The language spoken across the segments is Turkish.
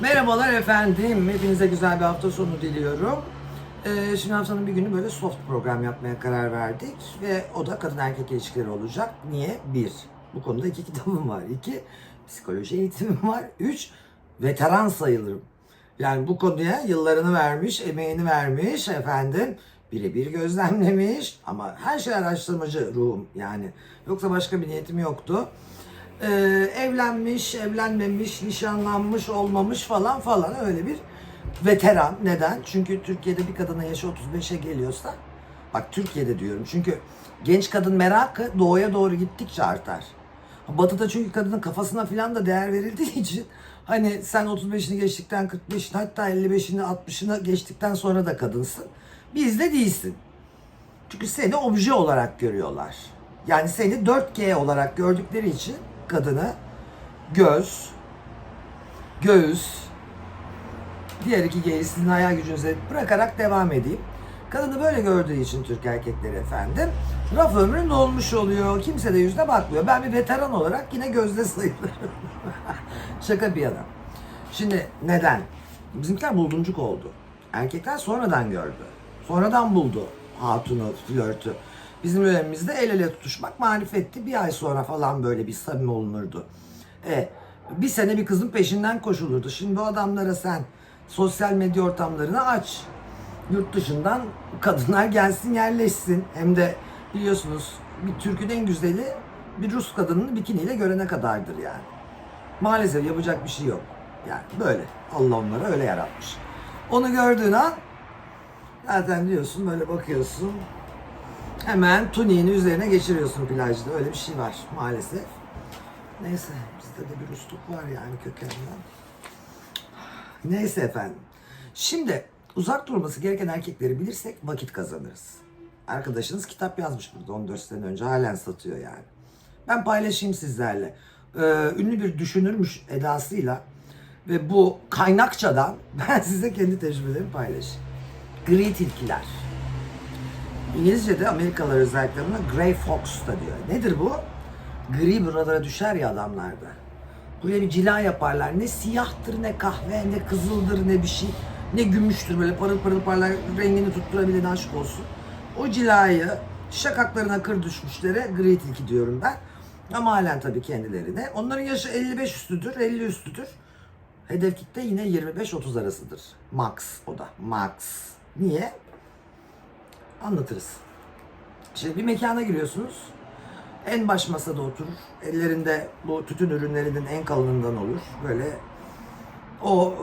Merhabalar efendim. Hepinize güzel bir hafta sonu diliyorum. Ee, şimdi haftanın bir günü böyle soft program yapmaya karar verdik. Ve o da kadın erkek ilişkileri olacak. Niye? Bir, bu konuda iki kitabım var. İki, psikoloji eğitimim var. Üç, veteran sayılırım. Yani bu konuya yıllarını vermiş, emeğini vermiş efendim. Birebir gözlemlemiş ama her şey araştırmacı ruhum yani. Yoksa başka bir niyetim yoktu. Ee, evlenmiş, evlenmemiş, nişanlanmış, olmamış falan falan öyle bir veteran. Neden? Çünkü Türkiye'de bir kadının yaşı 35'e geliyorsa, bak Türkiye'de diyorum çünkü genç kadın merakı doğuya doğru gittikçe artar. Batı'da çünkü kadının kafasına falan da değer verildiği için hani sen 35'ini geçtikten 45'ini hatta 55'ini 60'ını geçtikten sonra da kadınsın. Bizde değilsin. Çünkü seni obje olarak görüyorlar. Yani seni 4G olarak gördükleri için kadını göz, göğüs, diğer iki G'yi sizin hayal gücünüze bırakarak devam edeyim. Kadını böyle gördüğü için Türk erkekleri efendim raf ömrü dolmuş oluyor. Kimse de yüzüne bakmıyor. Ben bir veteran olarak yine gözde sayılırım. Şaka bir yana. Şimdi neden? Bizimkiler bulduncuk oldu. Erkekler sonradan gördü. Sonradan buldu hatunu, flörtü. Bizim dönemimizde el ele tutuşmak marifetti. Bir ay sonra falan böyle bir samimi olunurdu. E, bir sene bir kızın peşinden koşulurdu. Şimdi o adamlara sen sosyal medya ortamlarını aç. Yurt dışından kadınlar gelsin yerleşsin. Hem de biliyorsunuz bir Türk'ün en güzeli bir Rus kadının bikiniyle görene kadardır yani. Maalesef yapacak bir şey yok. Yani böyle. Allah onları öyle yaratmış. Onu gördüğün an zaten diyorsun böyle bakıyorsun. Hemen tuniğini üzerine geçiriyorsun plajda. Öyle bir şey var maalesef. Neyse bizde de bir usluk var yani kökenden. Neyse efendim. Şimdi uzak durması gereken erkekleri bilirsek vakit kazanırız. Arkadaşınız kitap yazmış burada 14 sene önce halen satıyor yani. Ben paylaşayım sizlerle. Ee, ünlü bir düşünürmüş edasıyla ve bu kaynakçadan ben size kendi tecrübelerimi paylaşayım. Gri tilkiler. İngilizce'de Amerikalılar özellikle buna Grey Fox da diyor. Nedir bu? Gri buralara düşer ya adamlarda. Buraya bir cila yaparlar. Ne siyahtır, ne kahve, ne kızıldır, ne bir şey. Ne gümüştür böyle parıl parıl parlar rengini tutturabilen aşk olsun. O cilayı şakaklarına kır düşmüşlere gri tilki diyorum ben. Ama halen tabii kendilerine. Onların yaşı 55 üstüdür, 50 üstüdür. Hedef kitle yine 25-30 arasıdır. Max o da. Max. Niye? Anlatırız. Şimdi bir mekana giriyorsunuz. En baş masada oturur. Ellerinde bu tütün ürünlerinin en kalınından olur. Böyle o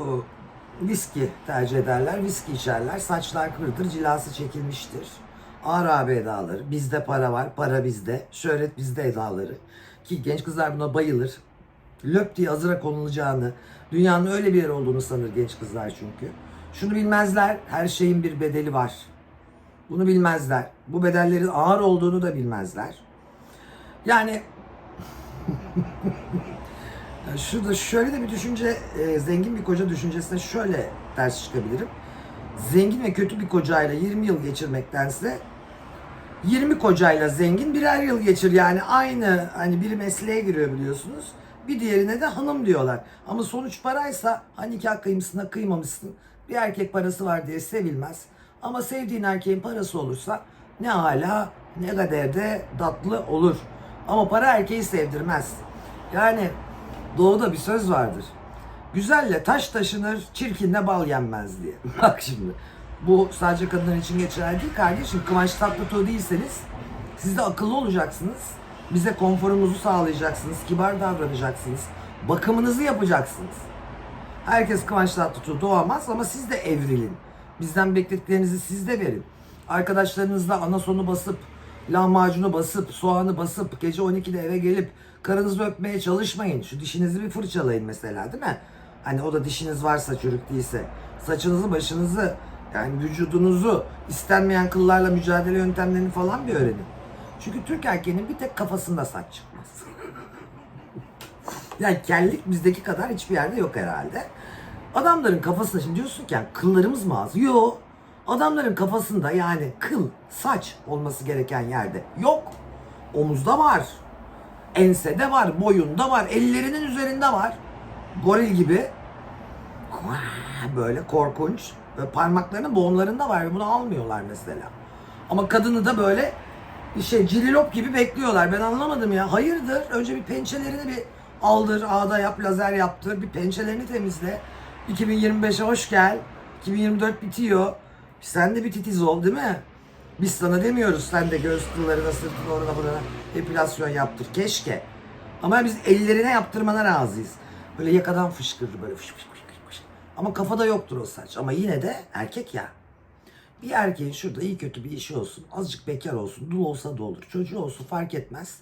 e, viski tercih ederler. Viski içerler. Saçlar kırdır. Cilası çekilmiştir. Ağır abi edaları. Bizde para var. Para bizde. Şöhret bizde edaları. Ki genç kızlar buna bayılır. Löp diye hazıra konulacağını, dünyanın öyle bir yer olduğunu sanır genç kızlar çünkü. Şunu bilmezler. Her şeyin bir bedeli var. Bunu bilmezler. Bu bedellerin ağır olduğunu da bilmezler. Yani şurada şöyle de bir düşünce, e, zengin bir koca düşüncesine şöyle ters çıkabilirim. Zengin ve kötü bir kocayla 20 yıl geçirmektense 20 kocayla zengin birer yıl geçir. Yani aynı hani biri mesleğe giriyor biliyorsunuz. Bir diğerine de hanım diyorlar. Ama sonuç paraysa hani nikah kıymışsın kıymamışsın. Bir erkek parası var diye sevilmez. Ama sevdiğin erkeğin parası olursa ne hala ne kadar de tatlı olur. Ama para erkeği sevdirmez. Yani doğuda bir söz vardır. Güzelle taş taşınır, çirkinle bal yenmez diye. Bak şimdi. Bu sadece kadınlar için geçerli değil kardeşim. Kıvanç Tatlıtuğ değilseniz siz de akıllı olacaksınız. Bize konforumuzu sağlayacaksınız. Kibar davranacaksınız. Bakımınızı yapacaksınız. Herkes Kıvanç Tatlıtuğ doğamaz ama siz de evrilin. Bizden beklediklerinizi siz de verin. Arkadaşlarınızla ana sonu basıp, lahmacunu basıp, soğanı basıp, gece 12'de eve gelip karınızı öpmeye çalışmayın. Şu dişinizi bir fırçalayın mesela değil mi? Hani o da dişiniz varsa çürük değilse. Saçınızı, başınızı, yani vücudunuzu istenmeyen kıllarla mücadele yöntemlerini falan bir öğrenin. Çünkü Türk erkeğinin bir tek kafasında saç çıkmaz. Yani kellik bizdeki kadar hiçbir yerde yok herhalde. Adamların kafasında şimdi diyorsun ki yani kıllarımız mı az? Yok. Adamların kafasında yani kıl, saç olması gereken yerde yok. Omuzda var. Ensede var, boyunda var, ellerinin üzerinde var. Goril gibi. Böyle korkunç. Böyle parmaklarının boğumlarında var. Bunu almıyorlar mesela. Ama kadını da böyle şey cililop gibi bekliyorlar. Ben anlamadım ya. Hayırdır? Önce bir pençelerini bir aldır, ağda yap, lazer yaptır. Bir pençelerini temizle. 2025'e hoş gel. 2024 bitiyor. Sen de bir titiz ol değil mi? Biz sana demiyoruz sen de göğüs kıllarına, sırtına, orana burana epilasyon yaptır. Keşke. Ama biz ellerine yaptırmana razıyız. Böyle yakadan fışkırır böyle fış fış fış fış. Ama kafada yoktur o saç. Ama yine de erkek ya. Bir erkeğin şurada iyi kötü bir işi olsun. Azıcık bekar olsun. Dul olsa da olur. Çocuğu olsun fark etmez.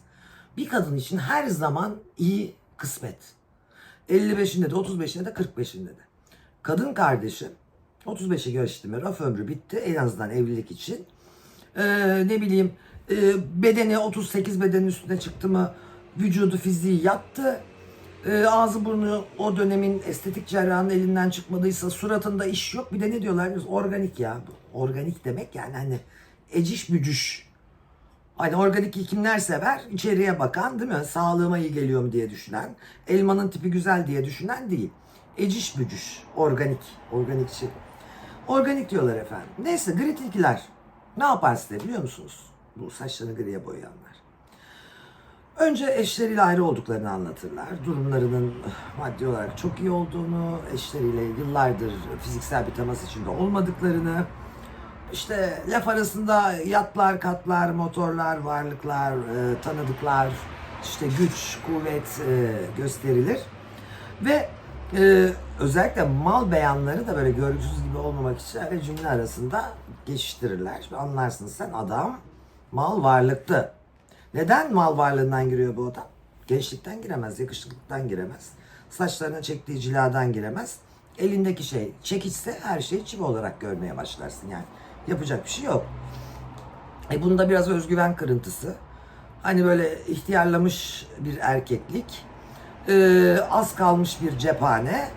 Bir kadın için her zaman iyi kısmet. 55'inde de 35'inde de 45'inde de. Kadın kardeşim 35'e geçti mi raf ömrü bitti en azından evlilik için. Ee, ne bileyim e, bedeni 38 bedenin üstüne çıktı mı vücudu fiziği yattı. Ee, ağzı burnu o dönemin estetik cerrahının elinden çıkmadıysa suratında iş yok. Bir de ne diyorlar biz organik ya. Organik demek yani hani eciş bücüş. Hani organik kimler sever? İçeriye bakan değil mi? Sağlığıma iyi geliyor mu diye düşünen. Elmanın tipi güzel diye düşünen değil. Eciş bücüş. Organik. Organikçi. Organik diyorlar efendim. Neyse gri tilkiler. Ne yapar size biliyor musunuz? Bu saçlarını griye boyayanlar. Önce eşleriyle ayrı olduklarını anlatırlar. Durumlarının eh, maddi olarak çok iyi olduğunu, eşleriyle yıllardır fiziksel bir temas içinde olmadıklarını, işte laf arasında yatlar, katlar, motorlar, varlıklar, e, tanıdıklar, işte güç, kuvvet e, gösterilir. Ve e, özellikle mal beyanları da böyle görgüsüz gibi olmamak için öyle cümle arasında geçiştirirler. Şimdi anlarsın sen adam mal varlıklı. Neden mal varlığından giriyor bu adam? Gençlikten giremez, yakışıklıktan giremez. Saçlarına çektiği ciladan giremez. Elindeki şey çekiçse her şeyi çivi olarak görmeye başlarsın yani. Yapacak bir şey yok. E bunda biraz özgüven kırıntısı. Hani böyle ihtiyarlamış bir erkeklik. E, az kalmış bir cephane.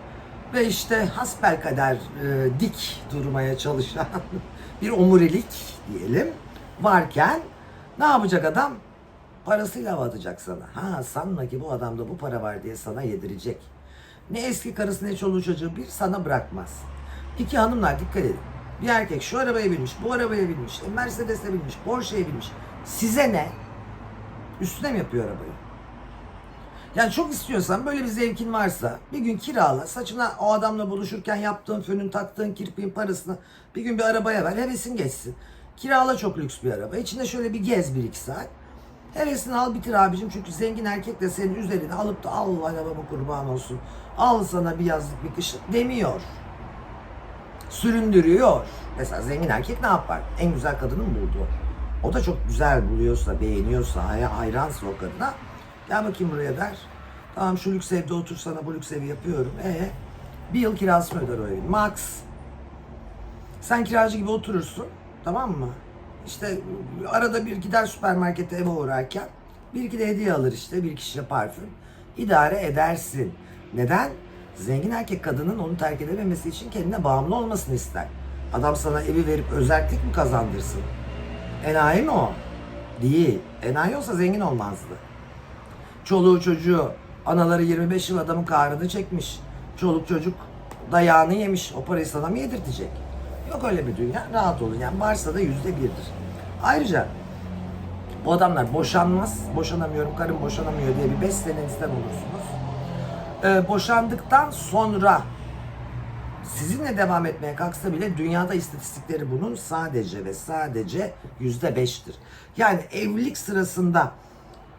Ve işte hasbelkader e, dik durmaya çalışan bir omurilik diyelim varken ne yapacak adam? Parasıyla hava atacak sana. Ha sanma ki bu adamda bu para var diye sana yedirecek. Ne eski karısı ne çoluğu çocuğu bir sana bırakmaz. İki hanımlar dikkat edin. Bir erkek şu arabaya binmiş, bu arabaya binmiş, e, Mercedes'e binmiş, Porsche'ye binmiş. Size ne? Üstüne mi yapıyor arabayı? Yani çok istiyorsan böyle bir zevkin varsa bir gün kirala saçına o adamla buluşurken yaptığın fönün taktığın kirpiğin parasını bir gün bir arabaya ver hevesin geçsin. Kirala çok lüks bir araba. İçinde şöyle bir gez bir iki saat. Hevesini al bitir abicim çünkü zengin erkek de senin üzerine alıp da al arabamı kurban olsun. Al sana bir yazlık bir kışlık demiyor. Süründürüyor. Mesela zengin erkek ne yapar? En güzel kadını mı buldu? O da çok güzel buluyorsa, beğeniyorsa, hay- hayransa o kadına. Gel bakayım buraya der. Tamam şu lüks evde otur sana bu lüks evi yapıyorum. E bir yıl kirasını öder o evin. Max. Sen kiracı gibi oturursun. Tamam mı? İşte arada bir gider süpermarkete eve uğrarken bir iki de hediye alır işte bir iki şişe parfüm. İdare edersin. Neden? Zengin erkek kadının onu terk edememesi için kendine bağımlı olmasını ister. Adam sana evi verip özellik mi kazandırsın? Enayi mi o? Değil. Enayi olsa zengin olmazdı. Çoluğu çocuğu, anaları 25 yıl adamın kahrını çekmiş. Çoluk çocuk dayağını yemiş. O parayı sana mı yedirtecek? Yok öyle bir dünya. Rahat olun. Yani varsa da yüzde birdir. Ayrıca bu adamlar boşanmaz. Boşanamıyorum, karım boşanamıyor diye bir beş senenizden olursunuz. Ee, boşandıktan sonra sizinle devam etmeye kalksa bile dünyada istatistikleri bunun sadece ve sadece yüzde beştir. Yani evlilik sırasında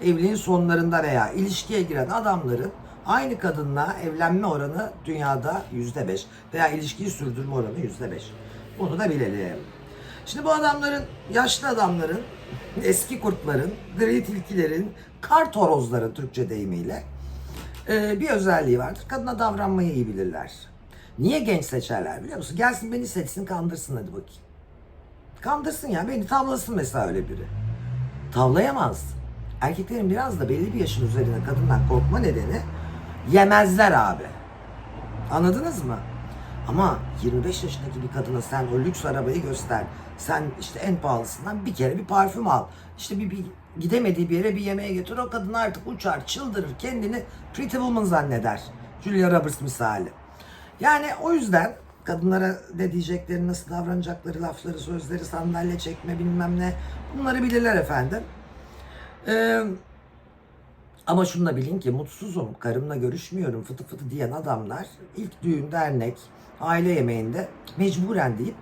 evliliğin sonlarında veya ilişkiye giren adamların aynı kadınla evlenme oranı dünyada yüzde beş veya ilişkiyi sürdürme oranı yüzde beş. Bunu da bilelim. Şimdi bu adamların, yaşlı adamların, eski kurtların, gri tilkilerin, kar torozların Türkçe deyimiyle e, bir özelliği vardır. Kadına davranmayı iyi bilirler. Niye genç seçerler biliyor musun? Gelsin beni seçsin kandırsın hadi bakayım. Kandırsın ya beni tavlasın mesela öyle biri. Tavlayamaz. Erkeklerin biraz da belli bir yaşın üzerine kadından korkma nedeni yemezler abi. Anladınız mı? Ama 25 yaşındaki bir kadına sen o lüks arabayı göster. Sen işte en pahalısından bir kere bir parfüm al. İşte bir, bir gidemediği bir yere bir yemeğe götür. O kadın artık uçar, çıldırır, kendini Pretty Woman zanneder. Julia Roberts misali. Yani o yüzden kadınlara ne diyecekleri, nasıl davranacakları, lafları, sözleri, sandalye çekme bilmem ne bunları bilirler efendim. Ee, ama şunu da bilin ki mutsuzum, karımla görüşmüyorum fıtı fıtı diyen adamlar ilk düğün, dernek, aile yemeğinde mecburen deyip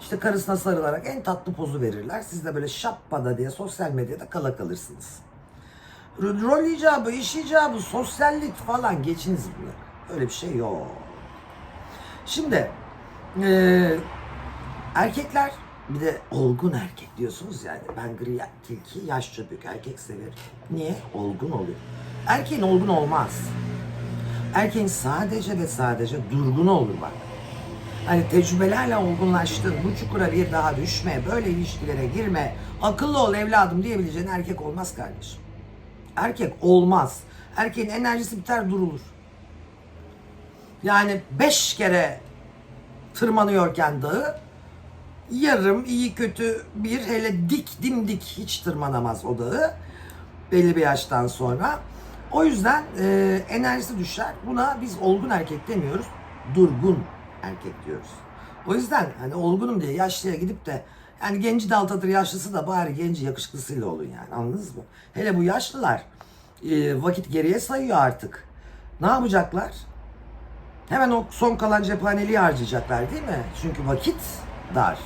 işte karısına sarılarak en tatlı pozu verirler. Siz de böyle şappada diye sosyal medyada kala kalırsınız. Ro- Rol icabı, iş icabı, sosyallik falan geçiniz bunları. Öyle bir şey yok. Şimdi eee, erkekler bir de olgun erkek diyorsunuz yani. Ben gri tilki yaşça büyük erkek severim. Niye? Olgun oluyor. Erkeğin olgun olmaz. Erkeğin sadece ve sadece durgun olur bak. Hani tecrübelerle olgunlaştın, bu çukura bir daha düşme, böyle ilişkilere girme, akıllı ol evladım diyebileceğin erkek olmaz kardeşim. Erkek olmaz. Erkeğin enerjisi biter durulur. Yani beş kere tırmanıyorken dağı yarım iyi kötü bir hele dik dimdik hiç tırmanamaz o dağı belli bir yaştan sonra. O yüzden e, enerjisi düşer. Buna biz olgun erkek demiyoruz. Durgun erkek diyoruz. O yüzden hani olgunum diye yaşlıya gidip de yani genci de altadır yaşlısı da bari genci yakışıklısıyla olun yani anladınız mı? Hele bu yaşlılar e, vakit geriye sayıyor artık. Ne yapacaklar? Hemen o son kalan cephaneliği harcayacaklar değil mi? Çünkü vakit dar.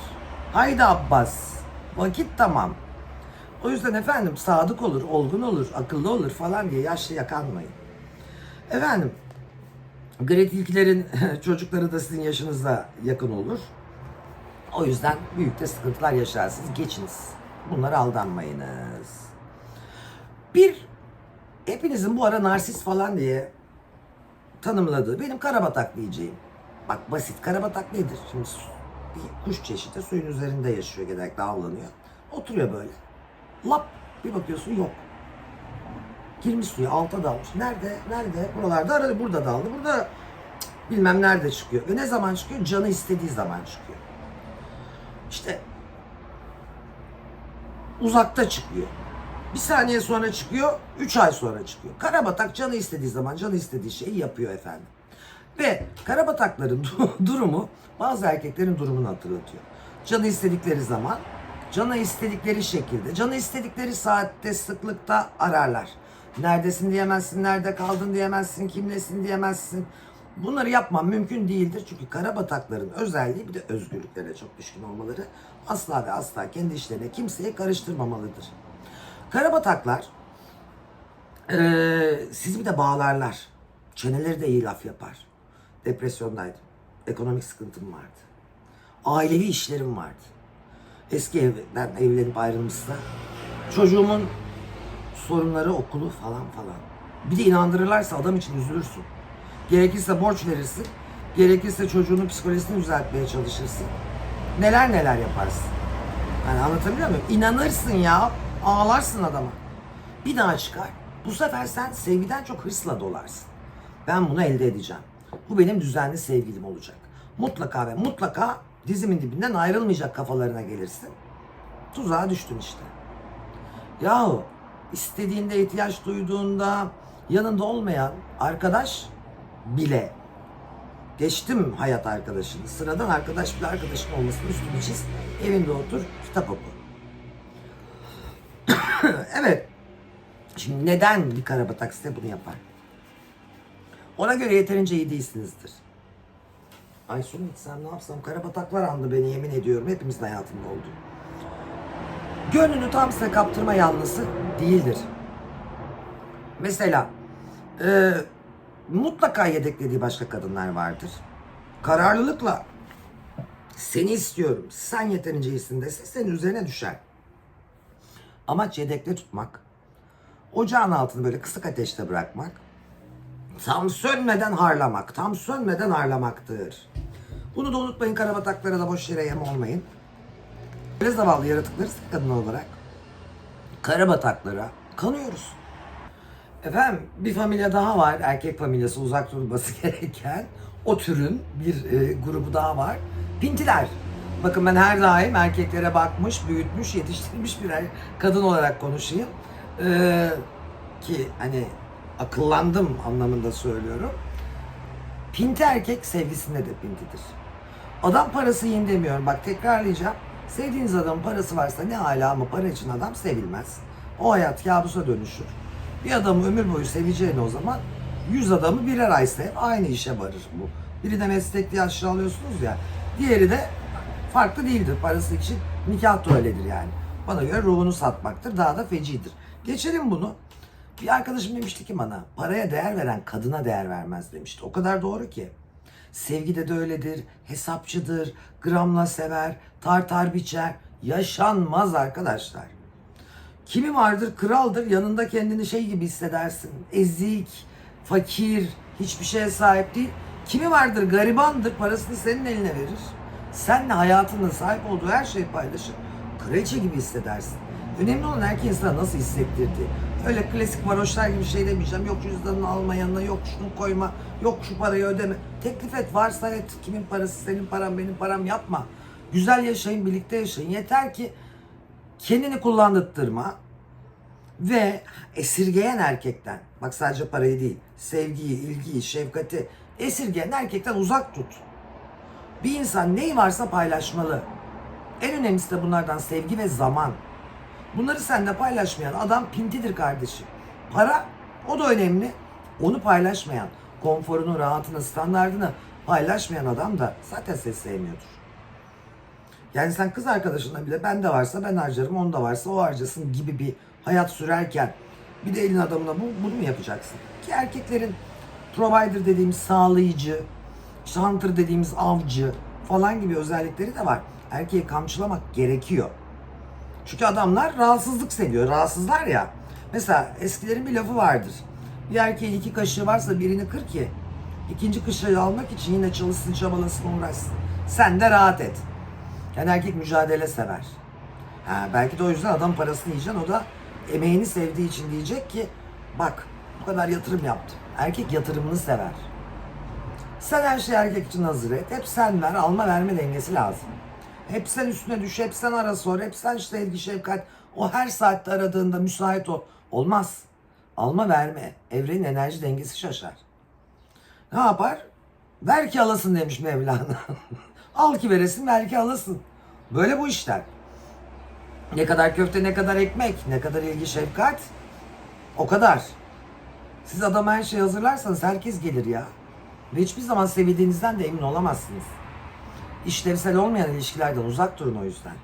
Haydi Abbas. Vakit tamam. O yüzden efendim sadık olur, olgun olur, akıllı olur falan diye yaşlıya kanmayın. Efendim Gret ilkilerin çocukları da sizin yaşınıza yakın olur. O yüzden büyük de sıkıntılar yaşarsınız. Geçiniz. Bunlara aldanmayınız. Bir, hepinizin bu ara narsist falan diye tanımladığı benim karabatak diyeceğim. Bak basit karabatak nedir? Şimdi kuş çeşidi suyun üzerinde yaşıyor genellikle avlanıyor. Oturuyor böyle. Lap bir bakıyorsun yok. Girmiş suya alta dalmış. Nerede? Nerede? Buralarda aradı. Burada daldı. Burada bilmem nerede çıkıyor. Ve ne zaman çıkıyor? Canı istediği zaman çıkıyor. İşte uzakta çıkıyor. Bir saniye sonra çıkıyor, üç ay sonra çıkıyor. Karabatak canı istediği zaman canı istediği şeyi yapıyor efendim. Ve karabatakların du- durumu bazı erkeklerin durumunu hatırlatıyor. Canı istedikleri zaman, canı istedikleri şekilde, canı istedikleri saatte, sıklıkta ararlar. Neredesin diyemezsin, nerede kaldın diyemezsin, kimlesin diyemezsin. Bunları yapmam mümkün değildir. Çünkü karabatakların özelliği bir de özgürlüklere çok düşkün olmaları. Asla ve asla kendi işlerine kimseye karıştırmamalıdır. Karabataklar eee sizi bir de bağlarlar. Çeneleri de iyi laf yapar. Depresyondaydım. Ekonomik sıkıntım vardı. Ailevi işlerim vardı. Eski evden evlenip ayrılmışsa. Çocuğumun sorunları okulu falan falan. Bir de inandırırlarsa adam için üzülürsün. Gerekirse borç verirsin. Gerekirse çocuğunun psikolojisini düzeltmeye çalışırsın. Neler neler yaparsın. Yani anlatabiliyor muyum? İnanırsın ya. Ağlarsın adama. Bir daha çıkar. Bu sefer sen sevgiden çok hırsla dolarsın. Ben bunu elde edeceğim. Bu benim düzenli sevgilim olacak. Mutlaka ve mutlaka dizimin dibinden ayrılmayacak kafalarına gelirsin. Tuzağa düştün işte. Yahu istediğinde ihtiyaç duyduğunda yanında olmayan arkadaş bile geçtim hayat arkadaşını. Sıradan arkadaş bile arkadaşın olmasını üstünü. Evinde otur, kitap oku. evet. Şimdi neden bir karabatak size bunu yapar? Ona göre yeterince iyi değilsinizdir. Ay sonu gitsem ne yapsam? Karabataklar andı beni yemin ediyorum. Hepimizin hayatında oldu. Gönlünü tam size kaptırma yanlısı değildir. Mesela e, mutlaka yedeklediği başka kadınlar vardır. Kararlılıkla seni istiyorum, sen yeterince iyisin dese senin üzerine düşer. Amaç yedekte tutmak, ocağın altını böyle kısık ateşte bırakmak, tam sönmeden harlamak, tam sönmeden harlamaktır. Bunu da unutmayın karabataklara da boş yere yem olmayın. Böyle zavallı yaratıklarız ki kadın olarak. Karabataklara kanıyoruz. Efendim bir familya daha var. Erkek familyası uzak durulması gereken. O türün bir e, grubu daha var. Pintiler. Bakın ben her daim erkeklere bakmış, büyütmüş, yetiştirmiş bir kadın olarak konuşayım. Ee, ki hani akıllandım anlamında söylüyorum. Pinti erkek sevgisinde de pintidir. Adam parası yiyin demiyorum. Bak tekrarlayacağım. Sevdiğiniz adamın parası varsa ne hala ama para için adam sevilmez. O hayat kabusa dönüşür. Bir adamı ömür boyu seveceğini o zaman 100 adamı birer ay sev. Aynı işe varır bu. Biri de meslekli aşağılıyorsunuz ya. Diğeri de farklı değildir. Parası için nikah da yani. Bana göre ruhunu satmaktır. Daha da fecidir. Geçelim bunu. Bir arkadaşım demişti ki bana paraya değer veren kadına değer vermez demişti. O kadar doğru ki. Sevgide de öyledir, hesapçıdır, gramla sever, tartar biçer. Yaşanmaz arkadaşlar. Kimi vardır kraldır yanında kendini şey gibi hissedersin. Ezik, fakir, hiçbir şeye sahip değil. Kimi vardır garibandır parasını senin eline verir. Seninle hayatında sahip olduğu her şeyi paylaşır. Kraliçe gibi hissedersin. Önemli olan erkeğin sana nasıl hissettirdiği. Öyle klasik varoşlar gibi şey demeyeceğim. Yok cüzdanını alma yanına, yok şunu koyma, yok şu parayı ödeme. Teklif et, varsa et. Kimin parası, senin param, benim param yapma. Güzel yaşayın, birlikte yaşayın. Yeter ki kendini kullandırtma ve esirgeyen erkekten, bak sadece parayı değil, sevgiyi, ilgiyi, şefkati esirgeyen erkekten uzak tut. Bir insan neyi varsa paylaşmalı. En önemlisi de bunlardan sevgi ve zaman. Bunları seninle paylaşmayan adam pintidir kardeşim. Para o da önemli. Onu paylaşmayan, konforunu, rahatını, standartını paylaşmayan adam da zaten seni sevmiyordur. Yani sen kız arkadaşınla bile bende varsa ben harcarım, onda varsa o harcasın gibi bir hayat sürerken bir de elin adamına bu, bunu mu yapacaksın? Ki erkeklerin provider dediğimiz sağlayıcı, hunter dediğimiz avcı falan gibi özellikleri de var. Erkeği kamçılamak gerekiyor. Çünkü adamlar rahatsızlık seviyor. Rahatsızlar ya. Mesela eskilerin bir lafı vardır. Bir erkeğin iki kaşığı varsa birini kır ki ikinci kaşığı almak için yine çalışsın, çabalasın, uğraşsın. Sen de rahat et. Yani erkek mücadele sever. Ha, belki de o yüzden adam parasını yiyeceksin. O da emeğini sevdiği için diyecek ki bak bu kadar yatırım yaptım. Erkek yatırımını sever. Sen her şeyi erkek için hazır et. Hep sen ver. Alma verme dengesi lazım. Hep sen üstüne düş. Hep sen ara sor. Hep sen işte ilgi şefkat. O her saatte aradığında müsait ol. Olmaz. Alma verme. Evrenin enerji dengesi şaşar. Ne yapar? Ver ki alasın demiş Mevlana. Al ki veresin, ver ki alasın. Böyle bu işler. Ne kadar köfte, ne kadar ekmek, ne kadar ilgi şefkat. O kadar. Siz adama her şeyi hazırlarsanız herkes gelir ya. Ve hiçbir zaman sevildiğinizden de emin olamazsınız. İşlevsel olmayan ilişkilerden uzak durun o yüzden.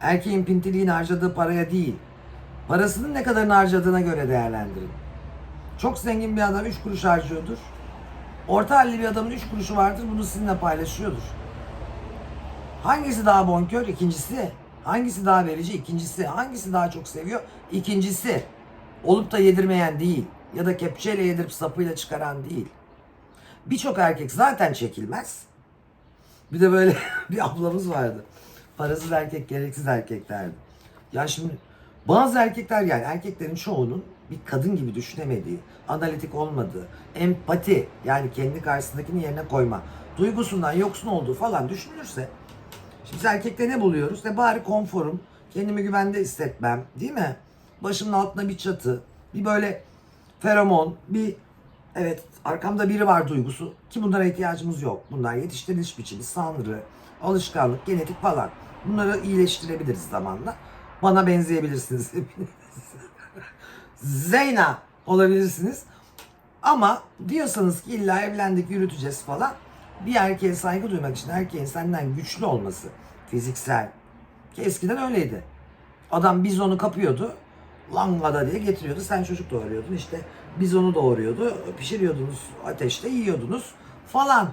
Erkeğin pintiliğin harcadığı paraya değil, parasının ne kadarını harcadığına göre değerlendirin. Çok zengin bir adam 3 kuruş harcıyordur. Orta halli bir adamın 3 kuruşu vardır, bunu sizinle paylaşıyordur. Hangisi daha bonkör? İkincisi. Hangisi daha verici? İkincisi. Hangisi daha çok seviyor? İkincisi. Olup da yedirmeyen değil. Ya da kepçeyle yedirip sapıyla çıkaran değil. Birçok erkek zaten çekilmez. Bir de böyle bir ablamız vardı. Parasız erkek, gereksiz erkek derdi. Ya şimdi bazı erkekler yani erkeklerin çoğunun bir kadın gibi düşünemediği, analitik olmadığı, empati yani kendi karşısındakini yerine koyma, duygusundan yoksun olduğu falan düşünülürse Şimdi biz erkekte ne buluyoruz? Ne bari konforum, kendimi güvende hissetmem, değil mi? Başımın altında bir çatı, bir böyle feromon, bir evet arkamda biri var duygusu ki bunlara ihtiyacımız yok. Bunlar yetiştiriliş biçimi, sanrı, alışkanlık, genetik falan. Bunları iyileştirebiliriz zamanla. Bana benzeyebilirsiniz. Zeyna olabilirsiniz. Ama diyorsanız ki illa evlendik yürüteceğiz falan. Bir erkeğe saygı duymak için erkeğin senden güçlü olması fiziksel. Ki eskiden öyleydi. Adam bizonu kapıyordu. Langada diye getiriyordu. Sen çocuk doğuruyordun işte. Bizonu doğuruyordu. Pişiriyordunuz ateşte yiyordunuz falan.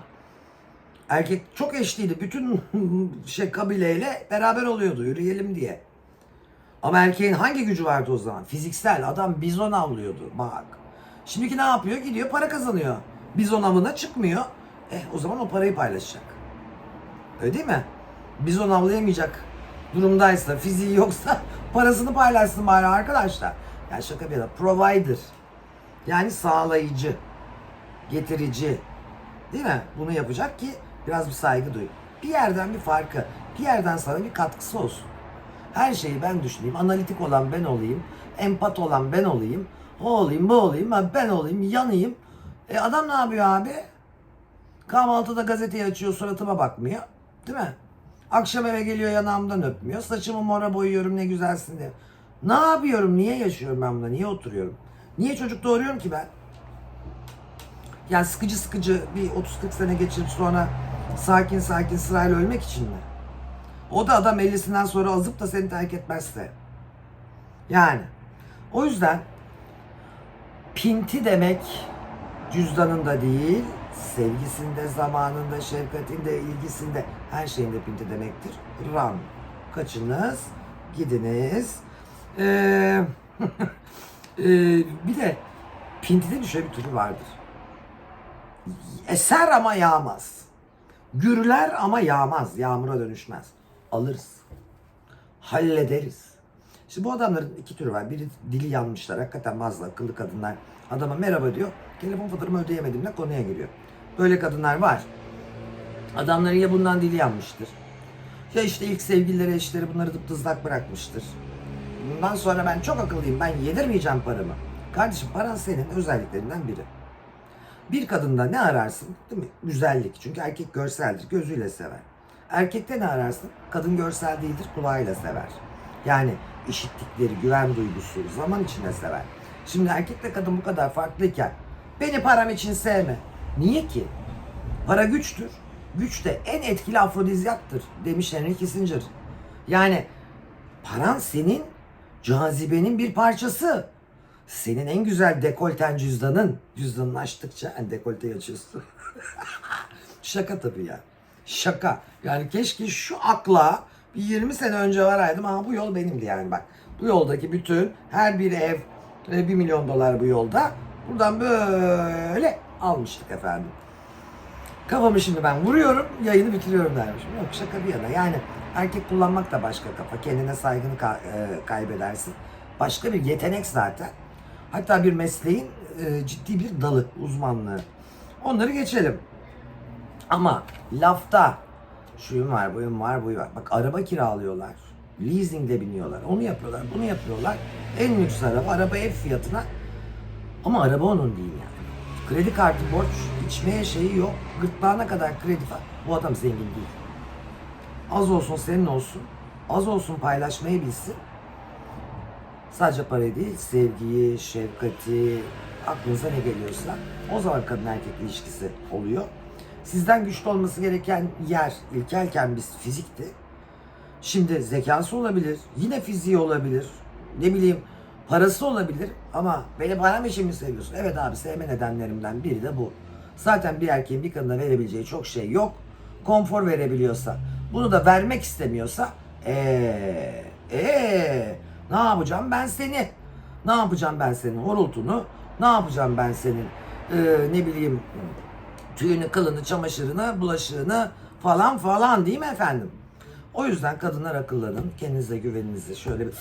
Erkek çok eşliydi. Bütün şey kabileyle beraber oluyordu yürüyelim diye. Ama erkeğin hangi gücü vardı o zaman? Fiziksel. Adam bizon avlıyordu. Bak. Şimdiki ne yapıyor? Gidiyor para kazanıyor. Bizon avına çıkmıyor. Eh o zaman o parayı paylaşacak. Öyle değil mi? Bizon avlayamayacak durumdaysa, fiziği yoksa parasını paylaşsın bari arkadaşlar. Yani şaka bir yana. Provider. Yani sağlayıcı. Getirici. Değil mi? Bunu yapacak ki biraz bir saygı duy. Bir yerden bir farkı, bir yerden sana bir katkısı olsun. Her şeyi ben düşüneyim, analitik olan ben olayım, empat olan ben olayım, o olayım, bu olayım, ben olayım, yanayım. E adam ne yapıyor abi? Kahvaltıda gazeteyi açıyor suratıma bakmıyor. Değil mi? Akşam eve geliyor yanağımdan öpmüyor. Saçımı mora boyuyorum ne güzelsin diye. Ne yapıyorum? Niye yaşıyorum ben bunda? Niye oturuyorum? Niye çocuk doğuruyorum ki ben? Yani sıkıcı sıkıcı bir 30-40 sene geçirip sonra sakin sakin sırayla ölmek için mi? O da adam 50'sinden sonra azıp da seni terk etmezse. Yani. O yüzden pinti demek cüzdanında değil, sevgisinde, zamanında, şefkatinde, ilgisinde, her şeyinde pinti demektir. Run. Kaçınız, gidiniz. Ee, ee, bir de pintide şöyle bir türü vardır. Eser ama yağmaz. Gürler ama yağmaz, yağmura dönüşmez. Alırız. Hallederiz. Şimdi bu adamların iki türü var. Biri dili yanmışlar. Hakikaten bazı akıllı kadınlar. Adama merhaba diyor. Telefon faturamı ödeyemedimle konuya giriyor. Böyle kadınlar var. Adamların ya bundan dili yanmıştır. Ya işte ilk sevgilileri eşleri bunları dıptızlak bırakmıştır. Bundan sonra ben çok akıllıyım. Ben yedirmeyeceğim paramı. Kardeşim paran senin özelliklerinden biri. Bir kadında ne ararsın? Değil mi? Güzellik. Çünkü erkek görseldir. Gözüyle sever. Erkekte ne ararsın? Kadın görsel değildir. Kulağıyla sever. Yani işittikleri güven duygusu zaman içinde sever. Şimdi erkekle kadın bu kadar farklıyken beni param için sevme. Niye ki? Para güçtür. Güç de en etkili afrodizyaktır demiş Henry Kissinger. Yani paran senin cazibenin bir parçası. Senin en güzel dekolten cüzdanın. Cüzdanını açtıkça en dekolteyi açıyorsun. Şaka tabii ya. Şaka. Yani keşke şu akla bir 20 sene önce varaydım ama bu yol benimdi yani bak. Bu yoldaki bütün her bir ev 1 milyon dolar bu yolda. Buradan böyle almıştık efendim. Kafamı şimdi ben vuruyorum, yayını bitiriyorum dermişim. Yok şaka bir yana. Yani erkek kullanmak da başka kafa. Kendine saygını e, kaybedersin. Başka bir yetenek zaten. Hatta bir mesleğin e, ciddi bir dalı, uzmanlığı. Onları geçelim. Ama lafta şuyum var, buyum var, buyu var. Bak araba kiralıyorlar. Leasing'de biniyorlar. Onu yapıyorlar, bunu yapıyorlar. En lüks araba, araba ev fiyatına. Ama araba onun değil yani. Kredi kartı borç, içmeye şeyi yok. Gırtlağına kadar kredi var. Bu adam zengin değil. Az olsun senin olsun. Az olsun paylaşmayı bilsin. Sadece parayı değil, sevgiyi, şefkati, aklınıza ne geliyorsa o zaman kadın erkek ilişkisi oluyor. Sizden güçlü olması gereken yer ilkelken biz fizikti. Şimdi zekası olabilir, yine fiziği olabilir, ne bileyim parası olabilir ama beni param için mi seviyorsun? Evet abi sevme nedenlerimden biri de bu. Zaten bir erkeğin bir kadına verebileceği çok şey yok. Konfor verebiliyorsa, bunu da vermek istemiyorsa eee eee ne yapacağım ben seni? Ne yapacağım ben senin horultunu? Ne yapacağım ben senin eee, ne bileyim tüyünü, kılını, çamaşırını, bulaşığını falan falan değil mi efendim? O yüzden kadınlar akıllanın. Kendinize güveninizi şöyle bir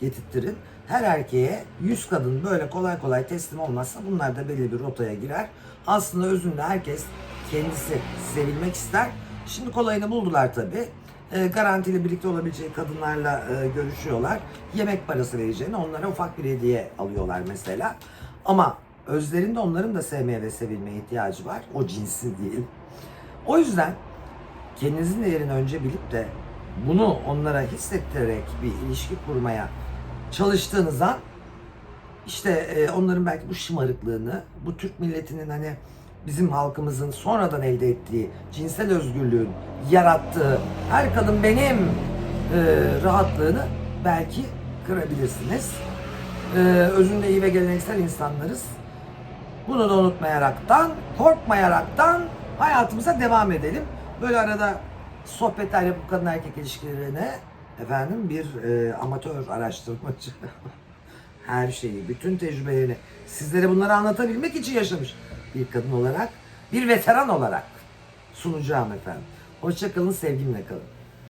getirttirin. Her erkeğe 100 kadın böyle kolay kolay teslim olmazsa bunlar da belli bir rotaya girer. Aslında özünde herkes kendisi sevilmek ister. Şimdi kolayını buldular tabii. E, garantili birlikte olabileceği kadınlarla e, görüşüyorlar. Yemek parası vereceğini onlara ufak bir hediye alıyorlar mesela. Ama özlerinde onların da sevmeye ve sevilmeye ihtiyacı var. O cinsi değil. O yüzden kendinizin değerini önce bilip de bunu onlara hissettirerek bir ilişki kurmaya çalıştığınız an işte e, onların belki bu şımarıklığını, bu Türk milletinin hani bizim halkımızın sonradan elde ettiği cinsel özgürlüğün yarattığı her kadın benim e, rahatlığını belki kırabilirsiniz. E, özünde iyi ve geleneksel insanlarız. Bunu da unutmayaraktan, korkmayaraktan hayatımıza devam edelim. Böyle arada sohbetler yapıp kadın erkek ilişkilerine efendim bir e, amatör araştırmacı her şeyi, bütün tecrübelerini sizlere bunları anlatabilmek için yaşamış bir kadın olarak, bir veteran olarak sunacağım efendim. Hoşçakalın, sevgimle kalın.